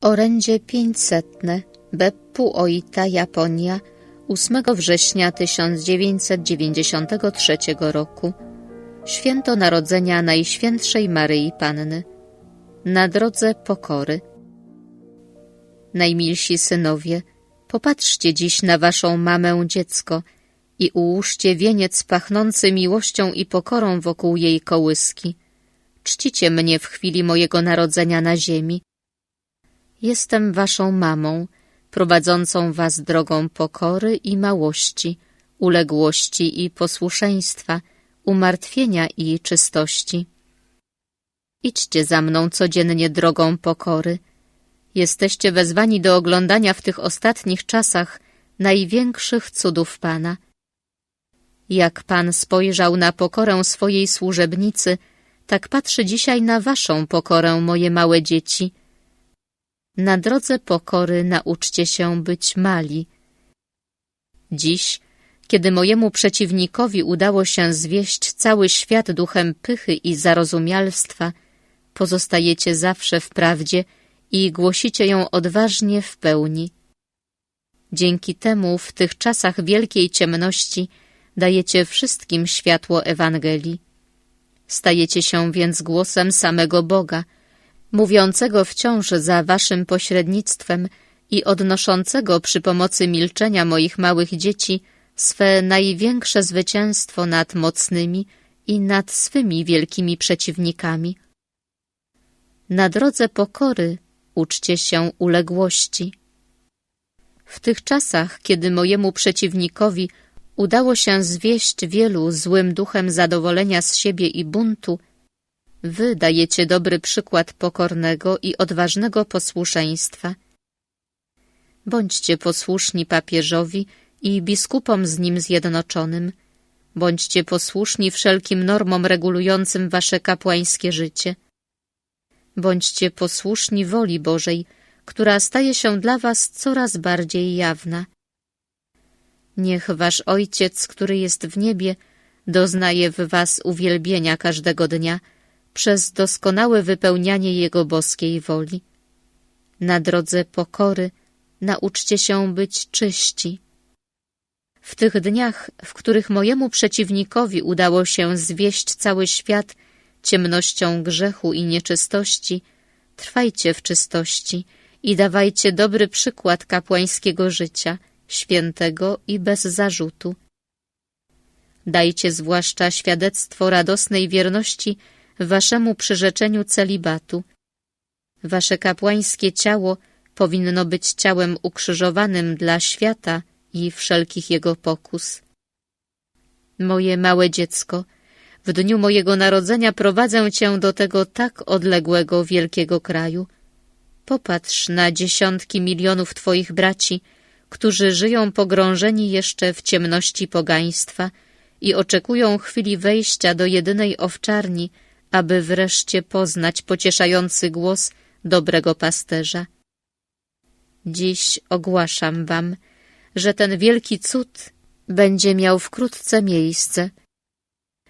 Orędzie pięćsetne Beppu Oita Japonia 8 września 1993 roku Święto Narodzenia Najświętszej Maryi Panny Na drodze pokory Najmilsi synowie, popatrzcie dziś na waszą mamę dziecko i ułóżcie wieniec pachnący miłością i pokorą wokół jej kołyski. Czcicie mnie w chwili mojego narodzenia na ziemi, Jestem waszą mamą, prowadzącą was drogą pokory i małości, uległości i posłuszeństwa, umartwienia i czystości. Idźcie za mną codziennie drogą pokory. Jesteście wezwani do oglądania w tych ostatnich czasach największych cudów Pana. Jak Pan spojrzał na pokorę swojej służebnicy, tak patrzy dzisiaj na waszą pokorę, moje małe dzieci – na drodze pokory nauczcie się być mali. Dziś, kiedy mojemu przeciwnikowi udało się zwieść cały świat duchem pychy i zarozumialstwa, pozostajecie zawsze w prawdzie i głosicie ją odważnie w pełni. Dzięki temu w tych czasach wielkiej ciemności dajecie wszystkim światło Ewangelii. Stajecie się więc głosem samego Boga – mówiącego wciąż za waszym pośrednictwem i odnoszącego przy pomocy milczenia moich małych dzieci swe największe zwycięstwo nad mocnymi i nad swymi wielkimi przeciwnikami. Na drodze pokory uczcie się uległości. W tych czasach, kiedy mojemu przeciwnikowi udało się zwieść wielu złym duchem zadowolenia z siebie i buntu, Wy dajecie dobry przykład pokornego i odważnego posłuszeństwa. Bądźcie posłuszni papieżowi i biskupom z nim zjednoczonym. Bądźcie posłuszni wszelkim normom regulującym wasze kapłańskie życie. Bądźcie posłuszni woli Bożej, która staje się dla was coraz bardziej jawna. Niech wasz Ojciec, który jest w niebie, doznaje w was uwielbienia każdego dnia – przez doskonałe wypełnianie Jego boskiej woli. Na drodze pokory nauczcie się być czyści. W tych dniach, w których mojemu przeciwnikowi udało się zwieść cały świat ciemnością grzechu i nieczystości, trwajcie w czystości i dawajcie dobry przykład kapłańskiego życia, świętego i bez zarzutu. Dajcie zwłaszcza świadectwo radosnej wierności waszemu przyrzeczeniu celibatu. Wasze kapłańskie ciało powinno być ciałem ukrzyżowanym dla świata i wszelkich jego pokus. Moje małe dziecko, w dniu mojego narodzenia prowadzę cię do tego tak odległego, wielkiego kraju. Popatrz na dziesiątki milionów twoich braci, którzy żyją pogrążeni jeszcze w ciemności pogaństwa i oczekują chwili wejścia do jedynej owczarni, aby wreszcie poznać pocieszający głos dobrego pasterza. Dziś ogłaszam wam, że ten wielki cud będzie miał wkrótce miejsce.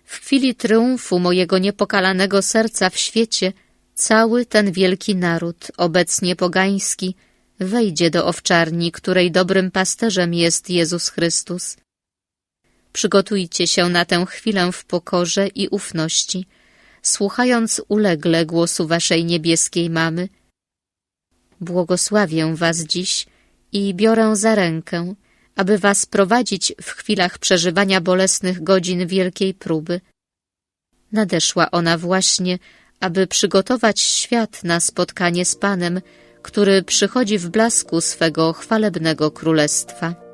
W chwili triumfu mojego niepokalanego serca w świecie cały ten wielki naród, obecnie pogański, wejdzie do owczarni, której dobrym pasterzem jest Jezus Chrystus. Przygotujcie się na tę chwilę w pokorze i ufności – słuchając ulegle głosu waszej niebieskiej mamy. Błogosławię was dziś i biorę za rękę, aby was prowadzić w chwilach przeżywania bolesnych godzin wielkiej próby. Nadeszła ona właśnie, aby przygotować świat na spotkanie z Panem, który przychodzi w blasku swego chwalebnego królestwa.